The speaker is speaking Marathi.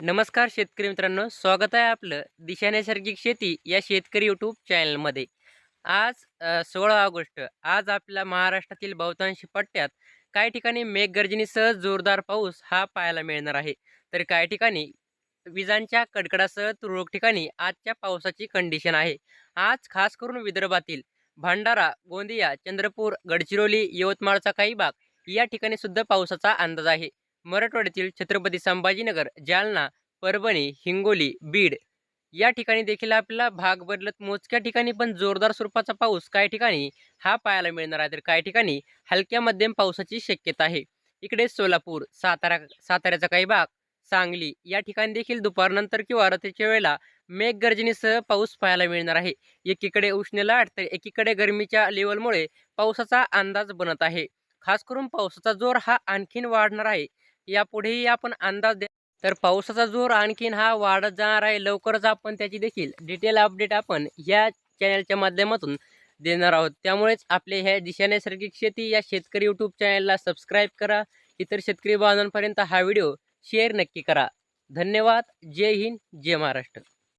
नमस्कार शेतकरी मित्रांनो स्वागत आहे आपलं दिशा नैसर्गिक शेती या शेतकरी यूट्यूब चॅनलमध्ये आज सोळा ऑगस्ट आज आपल्या महाराष्ट्रातील बहुतांश पट्ट्यात काही ठिकाणी मेघगर्जनीसह जोरदार पाऊस हा पाहायला मिळणार आहे. तर काही ठिकाणी विजांच्या कडकडासह तुरळक ठिकाणी आजच्या पावसाची कंडिशन आहे. आज खास करून विदर्भातील भंडारा गोंदिया चंद्रपूर गडचिरोली यवतमाळचा काही भाग या ठिकाणी सुद्धा पावसाचा अंदाज आहे. मराठवाड्यातील छत्रपती संभाजीनगर जालना परभणी हिंगोली बीड या ठिकाणी देखील आपल्याला भाग बदलत मोजक्या ठिकाणी पण जोरदार स्वरूपाचा पाऊस काही ठिकाणी हा पाहायला मिळणार आहे. तर काही ठिकाणी हलक्या मध्यम पावसाची शक्यता आहे. इकडे सोलापूर सातारा साताऱ्याचा काही भाग सांगली या ठिकाणी देखील दुपारनंतर किंवा रात्रीच्या वेळेला मेघगर्जनेसह पाऊस पाहायला मिळणार आहे. एकीकडे उष्ण लाट तर एकीकडे गरमीच्या लेवलमुळे पावसाचा अंदाज बनत आहे. खास करून पावसाचा जोर हा आणखीन वाढणार आहे. यापुढेही आपण अंदाज द्या तर पावसाचा जोर आणखीन हा वाढत जाणार आहे. लवकरच आपण त्याची देखील डिटेल अपडेट आपण या चॅनलच्या माध्यमातून देणार आहोत. त्यामुळेच आपले ह्या दिशा नैसर्गिक शेती या शेतकरी यूट्यूब चॅनलला सबस्क्राईब करा. इतर शेतकरी बांधवांपर्यंत हा व्हिडिओ शेअर नक्की करा. धन्यवाद. जय हिंद. जय महाराष्ट्र.